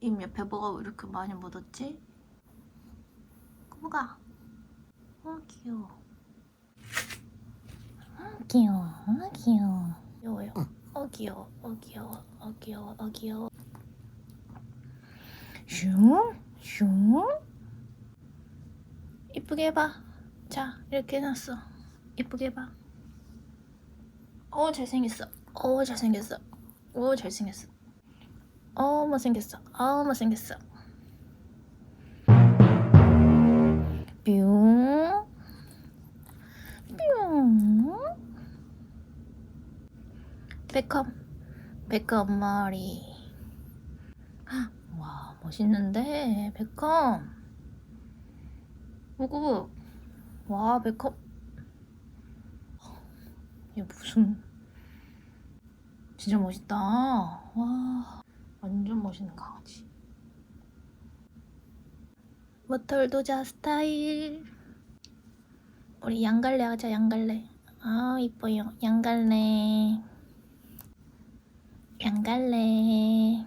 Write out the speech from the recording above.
입 옆에 뭐가 왜 이렇게 많이 묻었지? 꼬부가. 어 귀여워. 어 귀여워. 어 귀여워. 귀여워요. 어 귀여워. 어 귀여워. 어 귀여워. 어 귀여워. 슝 슝. 이쁘게 해봐. 자 이렇게 해놨어. 이쁘게 해봐. 어 잘생겼어. 어 잘생겼어. 오 잘생겼어. 어 못생겼어. 어 못생겼어. 뿅. 뿅. 베컴. 베컴 머리. 헉, 와 멋있는데 베컴. 우구. 와 베컴. 이게 무슨 진짜 멋있다. 와, 멋있는 강아지. 모털도자 스타일. 우리 양갈래 하자, 양갈래. 아, 이뻐요. 양갈래. 양갈래.